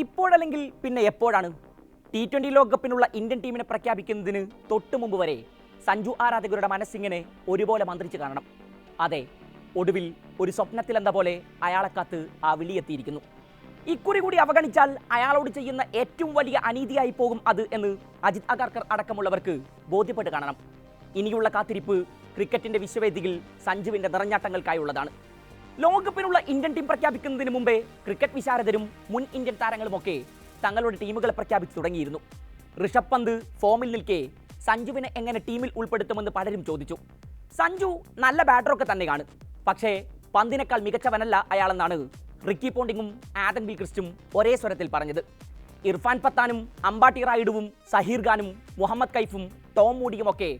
ഇപ്പോഴല്ലെങ്കിൽ പിന്നെ എപ്പോഴാണ്? T twenty ലോകകപ്പിനുള്ള Indian ടീമിനെ പ്രഖ്യാപിക്കുന്നതിന് തൊട്ടു മുമ്പ് വരെ സഞ്ജു ആരാധകരുടെ മനസ്സിങ്ങനെ ഒരുപോലെ മന്ത്രിച്ച് കാണണം. അതെ ഒടുവിൽ ഒരു സ്വപ്നത്തിലെന്ന പോലെ അയാളെ കാത്ത് ആ വിളിയെത്തിയിരിക്കുന്നു. ഇക്കുറി കൂടി അവഗണിച്ചാൽ അയാളോട് ചെയ്യുന്ന ഏറ്റവും വലിയ അനീതിയായി പോകും അത് എന്ന് അജിത് അഗാർക്കർ അടക്കമുള്ളവർക്ക് ബോധ്യപ്പെട്ട് കാണണം. ഇനിയുള്ള കാത്തിരിപ്പ് ക്രിക്കറ്റിന്റെ വിശ്വവേദിയിൽ സഞ്ജുവിന്റെ നിറഞ്ഞാട്ടങ്ങൾക്കായുള്ളതാണ്. ലോകകപ്പിനുള്ള ഇന്ത്യൻ ടീം പ്രഖ്യാപിക്കുന്നതിന് മുമ്പേ ക്രിക്കറ്റ് വിശാരദരും മുൻ ഇന്ത്യൻ താരങ്ങളുമൊക്കെ തങ്ങളുടെ ടീമുകളെ പ്രഖ്യാപിച്ചു തുടങ്ങിയിരുന്നു. ഋഷഭ് പന്ത് ഫോമിൽ നിൽക്കെ സഞ്ജുവിനെ എങ്ങനെ ടീമിൽ ഉൾപ്പെടുത്തുമെന്ന് പലരും ചോദിച്ചു. സഞ്ജു നല്ല ബാറ്ററൊക്കെ തന്നെയാണ് പക്ഷേ പന്തിനേക്കാൾ മികച്ചവനല്ല അയാളെന്നാണ് റിക്കി പോണ്ടിങ്ങും ആദൻ ബി ക്രിസ്റ്റും ഒരേ സ്വരത്തിൽ പറഞ്ഞത്. ഇർഫാൻ പത്താനും അമ്പാട്ടി റായിഡുവും സഹീർ ഖാനും മുഹമ്മദ് കൈഫും ടോം മൂഡിയും ഒക്കെ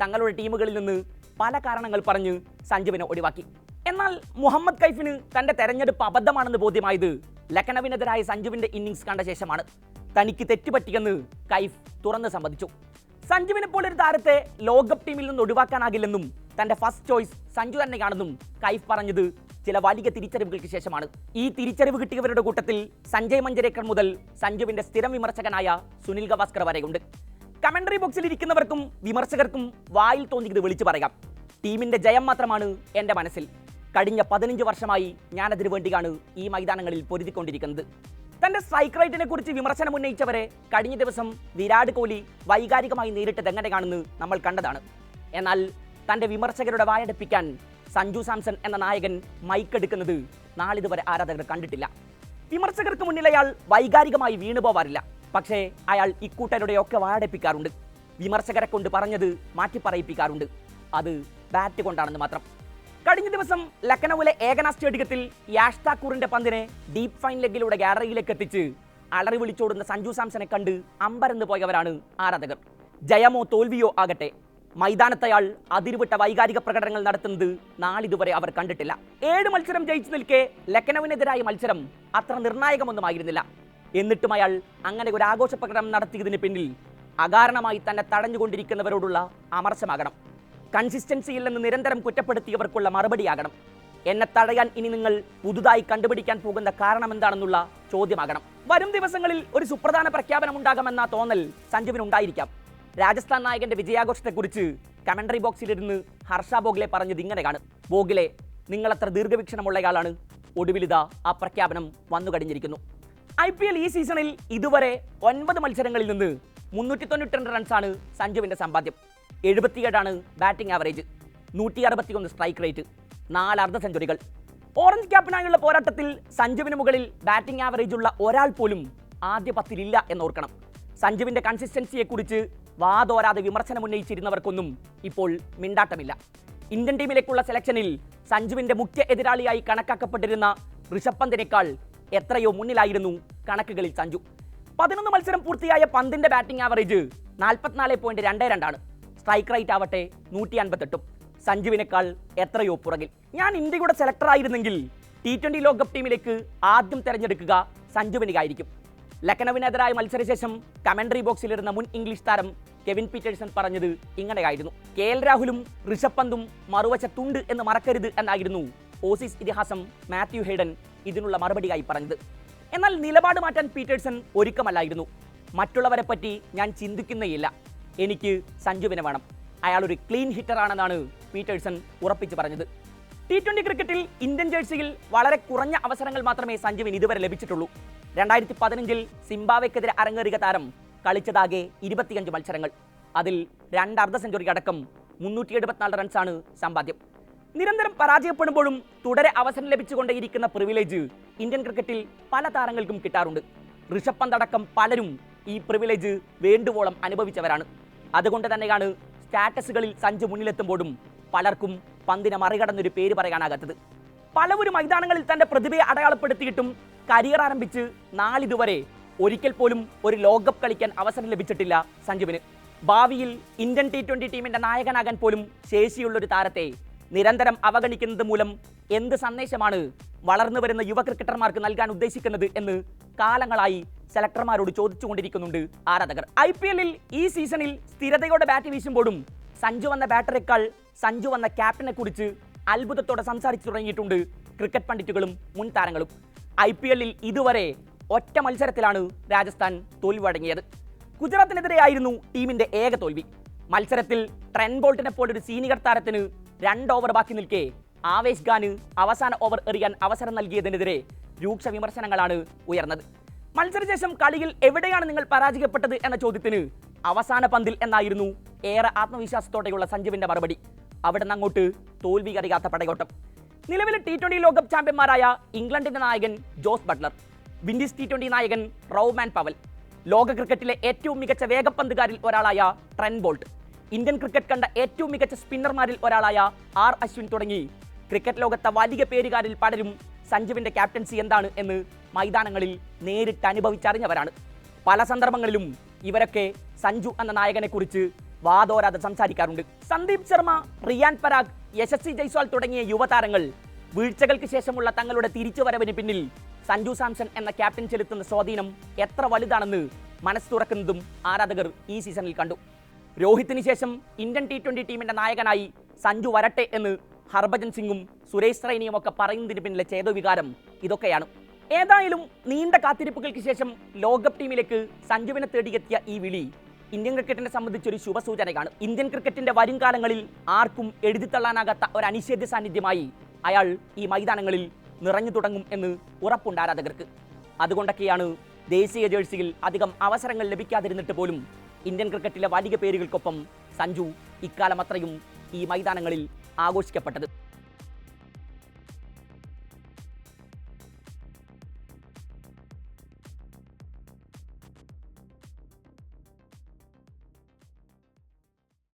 തങ്ങളുടെ ടീമുകളിൽ നിന്ന് പല കാരണങ്ങൾ പറഞ്ഞ് സഞ്ജുവിനെ ഒഴിവാക്കി. എന്നാൽ മുഹമ്മദ് കൈഫിന് തന്റെ തെരഞ്ഞെടുപ്പ് അബദ്ധമാണെന്ന് ബോധ്യമായത് ലക്കനവിനെതിരായ സഞ്ജുവിന്റെ ഇന്നിങ്സ് കണ്ട ശേഷമാണ്. തനിക്ക് തെറ്റുപറ്റിയെന്ന് കൈഫ് തുറന്ന് സമ്മതിച്ചു. സഞ്ജുവിനെ പോലൊരു താരത്തെ ലോകകപ്പ് ടീമിൽ നിന്ന് ഒഴിവാക്കാനാകില്ലെന്നും തന്റെ ഫസ്റ്റ് ചോയ്സ് സഞ്ജു തന്നെയാണെന്നും കൈഫ് പറഞ്ഞത് ചില വലിയ തിരിച്ചറിവുകൾക്ക് ശേഷമാണ്. ഈ തിരിച്ചറിവ് കിട്ടിയവരുടെ കൂട്ടത്തിൽ സഞ്ജയ് മഞ്ചരേക്കർ മുതൽ സഞ്ജുവിന്റെ സ്ഥിരം വിമർശകനായ സുനിൽ ഗവാസ്കർ വരെയുണ്ട്. കമന്ററി ബോക്സിൽ ഇരിക്കുന്നവർക്കും വിമർശകർക്കും വായിൽ തോന്നിയത് വിളിച്ചു പറയാം. ടീമിന്റെ ജയം മാത്രമാണ് എന്റെ മനസ്സിൽ. കഴിഞ്ഞ പതിനഞ്ച് വർഷമായി ഞാനതിനു വേണ്ടിയാണ് ഈ മൈതാനങ്ങളിൽ പൊരുതിക്കൊണ്ടിരിക്കുന്നത്. തന്റെ സ്ട്രൈക്ക് റേറ്റിനെ കുറിച്ച് വിമർശനം ഉന്നയിച്ചവരെ കഴിഞ്ഞ ദിവസം വിരാട് കോഹ്ലി വൈകാരികമായി നേരിട്ടത് എങ്ങനെയാണെന്ന് നമ്മൾ കണ്ടതാണ്. എന്നാൽ തന്റെ വിമർശകരുടെ വായടപ്പിക്കാൻ സഞ്ജു സാംസൺ എന്ന നായകൻ മൈക്കെടുക്കുന്നത് നാളിതുവരെ ആരാധകർ കണ്ടിട്ടില്ല. വിമർശകർക്ക് മുന്നിൽ അയാൾ വൈകാരികമായി വീണു പോവാറില്ല. പക്ഷേ അയാൾ ഇക്കൂട്ടരുടെയൊക്കെ വായടപ്പിക്കാറുണ്ട്. വിമർശകരെ കൊണ്ട് പറഞ്ഞത് മാറ്റിപ്പറയിപ്പിക്കാറുണ്ട്. അത് ബാറ്റ് കൊണ്ടാണെന്ന് മാത്രം. കഴിഞ്ഞ ദിവസം ലക്നൌവിലെ ഏകന സ്റ്റേഡിയത്തിൽ യാഷ് താക്കൂറിന്റെ പന്തിനെ ഡീപ് ഫൈൻ ലെഗിലൂടെ ഗാലറിയിലേക്ക് എത്തിച്ച് അലറി വിളിച്ചോടുന്ന സഞ്ജു സാംസനെ കണ്ട് അമ്പരന്ന് പോയവരാണ് ആരാധകർ. ജയമോ തോൽവിയോ ആകട്ടെ മൈതാനത്തയാൾ അതിരുവിട്ട വൈകാരിക പ്രകടനങ്ങൾ നടത്തുന്നത് നാളിതുവരെ അവർ കണ്ടിട്ടില്ല. ഏഴ് മത്സരം ജയിച്ചു നിൽക്കെ ലക്നൌവിനെതിരായ മത്സരം അത്ര നിർണായകമൊന്നുമായിരുന്നില്ല. എന്നിട്ടും അയാൾ അങ്ങനെ ഒരു ആഘോഷ പ്രകടനം നടത്തിയതിന് പിന്നിൽ അകാരണമായി തന്നെ തടഞ്ഞുകൊണ്ടിരിക്കുന്നവരോടുള്ള അമർശമാകണം. കൺസിസ്റ്റൻസി ഇല്ലെന്ന് നിരന്തരം കുറ്റപ്പെടുത്തിയവർക്കുള്ള മറുപടിയാകണം. എന്നെ തടയാൻ ഇനി നിങ്ങൾ പുതുതായി കണ്ടുപിടിക്കാൻ പോകുന്ന കാരണം എന്താണെന്നുള്ള ചോദ്യമാകണം. വരും ദിവസങ്ങളിൽ ഒരു സുപ്രധാന പ്രഖ്യാപനം ഉണ്ടാകുമെന്ന തോന്നൽ സഞ്ജുവിന് ഉണ്ടായിരിക്കാം. രാജസ്ഥാൻ നായകന്റെ വിജയാഘോഷത്തെക്കുറിച്ച് കമന്ററി ബോക്സിലിരുന്ന് ഹർഷ ബോഗ്ലെ പറഞ്ഞത് ഇങ്ങനെയാണ് ബോഗ്ലെ നിങ്ങളത്ര ദീർഘവീക്ഷണമുള്ളയാളാണ്. ഒടുവിലിതാ ആ പ്രഖ്യാപനം വന്നു കഴിഞ്ഞിരിക്കുന്നു. ഐ പി എൽ ഈ സീസണിൽ ഇതുവരെ ഒൻപത് മത്സരങ്ങളിൽ നിന്ന് മുന്നൂറ്റി തൊണ്ണൂറ്റി രണ്ട് റൺസാണ് സഞ്ജുവിന്റെ സമ്പാദ്യം. എഴുപത്തിയേഴാണ് ബാറ്റിംഗ് ആവറേജ് നൂറ്റി അറുപത്തിയൊന്ന് സ്ട്രൈക്ക് റേറ്റ് നാല് അർദ്ധ സെഞ്ചുറികൾ ഓറഞ്ച് ക്യാപ്പിനായുള്ള പോരാട്ടത്തിൽ സഞ്ജുവിന് മുകളിൽ ബാറ്റിംഗ് ആവറേജ് ഉള്ള ഒരാൾ പോലും ആദ്യ പത്തിലില്ല എന്നോർക്കണം. സഞ്ജുവിന്റെ കൺസിസ്റ്റൻസിയെക്കുറിച്ച് വാതോരാതെ വിമർശനം ഉന്നയിച്ചിരുന്നവർക്കൊന്നും ഇപ്പോൾ മിണ്ടാട്ടമില്ല. ഇന്ത്യൻ ടീമിലേക്കുള്ള സെലക്ഷനിൽ സഞ്ജുവിന്റെ മുഖ്യ എതിരാളിയായി കണക്കാക്കപ്പെട്ടിരുന്ന ഋഷഭ് പന്തിനേക്കാൾ എത്രയോ മുന്നിലായിരുന്നു കണക്കുകളിൽ സഞ്ജു. പതിനൊന്ന് മത്സരം പൂർത്തിയായ പന്തിന്റെ ബാറ്റിംഗ് ആവറേജ് നാൽപ്പത്തിനാല് പോയിന്റ് രണ്ട് രണ്ടാണ്. സ്ട്രൈക്ക് റേറ്റ് ആവട്ടെ നൂറ്റി അൻപത്തെട്ടും സഞ്ജുവിനേക്കാൾ എത്രയോ പുറകിൽ. ഞാൻ ഇന്ത്യയുടെ സെലക്ടർ ആയിരുന്നെങ്കിൽ ടി ട്വന്റി ലോകകപ്പ് ടീമിലേക്ക് ആദ്യം തിരഞ്ഞെടുക്കുക സഞ്ജുവിനികായിരിക്കും ലക്നൌവിനെതിരായ മത്സരശേഷം കമന്ററി ബോക്സിലിരുന്ന മുൻ ഇംഗ്ലീഷ് താരം കെവിൻ പീറ്റേഴ്സൺ പറഞ്ഞത് ഇങ്ങനെയായിരുന്നു. കെ എൽ രാഹുലും ഋഷഭ് പന്തും മറുവശത്തുണ്ട് എന്ന് മറക്കരുത് എന്നായിരുന്നു ഓസീസ് ഇതിഹാസം മാത്യു ഹെയ്ഡൻ ഇതിനുള്ള മറുപടിയായി പറഞ്ഞത്. എന്നാൽ നിലപാട് മാറ്റാൻ പീറ്റേഴ്സൺ ഒരുക്കമല്ലായിരുന്നു. മറ്റുള്ളവരെ പറ്റി ഞാൻ ചിന്തിക്കുന്നേയില്ല. എനിക്ക് സഞ്ജുവിനെ വേണം. അയാൾ ഒരു ക്ലീൻ ഹിറ്ററാണെന്നാണ് പീറ്റേഴ്സൺ ഉറപ്പിച്ചു പറഞ്ഞത്. ടി ട്വന്റി ക്രിക്കറ്റിൽ ഇന്ത്യൻ ജേഴ്സിയിൽ വളരെ കുറഞ്ഞ അവസരങ്ങൾ മാത്രമേ സഞ്ജുവിന് ഇതുവരെ ലഭിച്ചിട്ടുള്ളൂ. രണ്ടായിരത്തി പതിനഞ്ചിൽ സിംബാവെക്കെതിരെ അരങ്ങേറിയ താരം കളിച്ചതാകെ ഇരുപത്തിയഞ്ച് മത്സരങ്ങൾ. അതിൽ രണ്ട് അർദ്ധ സെഞ്ചുറി അടക്കം മുന്നൂറ്റി എഴുപത്തിനാല് റൺസാണ് സമ്പാദ്യം. നിരന്തരം പരാജയപ്പെടുമ്പോഴും തുടരെ അവസരം ലഭിച്ചുകൊണ്ടേയിരിക്കുന്ന പ്രിവിലേജ് ഇന്ത്യൻ ക്രിക്കറ്റിൽ പല താരങ്ങൾക്കും കിട്ടാറുണ്ട്. ഋഷഭ് പന്തടക്കം പലരും ഈ പ്രിവിലേജ് വേണ്ടുവോളം അനുഭവിച്ചവരാണ്. അതുകൊണ്ട് തന്നെയാണ് സ്റ്റാറ്റസുകളിൽ സഞ്ജു മുന്നിലെത്തുമ്പോഴും പലർക്കും പന്തിനെ മറികടന്നൊരു പേര് പറയാനാകാത്തത്. പലവരും മൈതാനങ്ങളിൽ തന്റെ പ്രതിഭയെ അടയാളപ്പെടുത്തിയിട്ടും കരിയർ ആരംഭിച്ച് നാളിതുവരെ ഒരിക്കൽ പോലും ഒരു ലോകകപ്പ് കളിക്കാൻ അവസരം ലഭിച്ചിട്ടില്ല സഞ്ജുവിന്. ഭാവിയിൽ ഇന്ത്യൻ ടി ടീമിന്റെ നായകനാകാൻ പോലും ശേഷിയുള്ളൊരു താരത്തെ നിരന്തരം അവഗണിക്കുന്നത് മൂലം എന്ത് സന്ദേശമാണ് വളർന്നു വരുന്ന യുവ ക്രിക്കറ്റർമാർക്ക് നൽകാൻ ഉദ്ദേശിക്കുന്നത് എന്ന് കാലങ്ങളായി സെലക്ടർമാരോട് ചോദിച്ചുകൊണ്ടിരിക്കുന്നുണ്ട് ആരാധകർ. ഐ പി എല്ലിൽ ഈ സീസണിൽ സ്ഥിരതയോടെ ബാറ്റ് വീശുമ്പോഴും സഞ്ജു വന്ന ബാറ്ററേക്കാൾ സഞ്ജു വന്ന ക്യാപ്റ്റനെ കുറിച്ച് അത്ഭുതത്തോടെ സംസാരിച്ചു തുടങ്ങിയിട്ടുണ്ട് ക്രിക്കറ്റ് പണ്ഡിറ്റുകളും മുൻ താരങ്ങളും. ഐ പി എല്ലിൽ ഇതുവരെ ഒറ്റ മത്സരത്തിലാണ് രാജസ്ഥാൻ തോൽവി അടങ്ങിയത്. ഗുജറാത്തിനെതിരെയായിരുന്നു ടീമിന്റെ ഏക തോൽവി. മത്സരത്തിൽ ട്രെൻ ബോൾട്ടിനെ പോലൊരു സീനിയർ താരത്തിന് രണ്ട് ഓവർ ബാക്കി നിൽക്കെ. ആവേശ് ഖാന് അവസാന ഓവർ എറിയാൻ അവസരം നൽകിയതിനെതിരെ രൂക്ഷ വിമർശനങ്ങളാണ് ഉയർന്നത്. മത്സരശേഷം കളിയിൽ എവിടെയാണ് നിങ്ങൾ പരാജയപ്പെട്ടത് എന്ന ചോദ്യത്തിന് അവസാന പന്തിൽ എന്നായിരുന്നു ഏറെ ആത്മവിശ്വാസത്തോടെയുള്ള സഞ്ജുവിന്റെ മറുപടി. അവിടെ നിന്ന് അങ്ങോട്ട് തോൽവി കറിയാത്ത പടയോട്ടം. നിലവിലെ ടി ട്വന്റി ലോകകപ്പ് ചാമ്പ്യന്മാരായ ഇംഗ്ലണ്ടിന്റെ നായകൻ Jos Buttler Windies T twenty നായകൻ റൌമാൻ പവൽ ലോക ക്രിക്കറ്റിലെ ഏറ്റവും മികച്ച വേഗപ്പന്തുകാരിൽ ഒരാളായ ട്രെൻ ബോൾട്ട്. ഇന്ത്യൻ ക്രിക്കറ്റ് കണ്ട ഏറ്റവും മികച്ച സ്പിന്നർമാരിൽ ഒരാളായ ആർ അശ്വിൻ തുടങ്ങി. ക്രിക്കറ്റ് ലോകത്തെ വലിയ പേരുകാരിൽ പലരും സഞ്ജുവിന്റെ ക്യാപ്റ്റൻസി എന്താണ് എന്ന് മൈതാനങ്ങളിൽ നേരിട്ട് അനുഭവിച്ചറിഞ്ഞവരാണ്. പല സന്ദർഭങ്ങളിലും ഇവരൊക്കെ സഞ്ജു എന്ന നായകനെക്കുറിച്ച് വാതോരാതെ സംസാരിക്കാറുണ്ട്. സന്ദീപ് ശർമ്മ റിയാൻ പരാഗ് യശസ്വി ജയ്സ്വാൾ തുടങ്ങിയ യുവതാരങ്ങൾ വീഴ്ചകൾക്ക് ശേഷമുള്ള തങ്ങളുടെ തിരിച്ചുവരവിന് പിന്നിൽ സഞ്ജു സാംസൺ എന്ന ക്യാപ്റ്റൻ ചെലുത്തുന്ന സ്വാധീനം എത്ര വലുതാണെന്ന് മനസ്സ് തുറക്കുന്നതും ആരാധകർ ഈ സീസണിൽ കണ്ടു. രോഹിത്തിന് ശേഷം ഇന്ത്യൻ ടി ട്വന്റി ടീമിന്റെ നായകനായി സഞ്ജു വരട്ടെ എന്ന് ഹർഭജൻ സിംഗും സുരേഷ് റൈനിയും ഒക്കെ പറയുന്നതിന് പിന്നിലെ ചേതോവികാരം ഇതൊക്കെയാണ്. ഏതായാലും നീണ്ട കാത്തിരിപ്പുകൾക്ക് ശേഷം ലോകകപ്പ് ടീമിലേക്ക് സഞ്ജുവിനെ തേടിയെത്തിയ ഈ വിളി ഇന്ത്യൻ ക്രിക്കറ്റിനെ സംബന്ധിച്ചൊരു ശുഭസൂചനയാണ്. ഇന്ത്യൻ ക്രിക്കറ്റിന്റെ വരും കാലങ്ങളിൽ ആർക്കും എഴുതിത്തള്ളാനാകാത്ത ഒരു അനിഷേധ്യ സാന്നിധ്യമായി അയാൾ ഈ മൈതാനങ്ങളിൽ നിറഞ്ഞു തുടങ്ങും എന്ന് ഉറപ്പുണ്ട് ആരാധകർക്ക്. അതുകൊണ്ടൊക്കെയാണ് ദേശീയ ജേഴ്സിയിൽ അധികം അവസരങ്ങൾ ലഭിക്കാതിരുന്നിട്ട് പോലും ഇന്ത്യൻ ക്രിക്കറ്റിലെ വലിയ പേരുകൾക്കൊപ്പം സഞ്ജു ഇക്കാലം അത്രയും ഈ മൈതാനങ്ങളിൽ ആഘോഷിക്കപ്പെട്ടത്.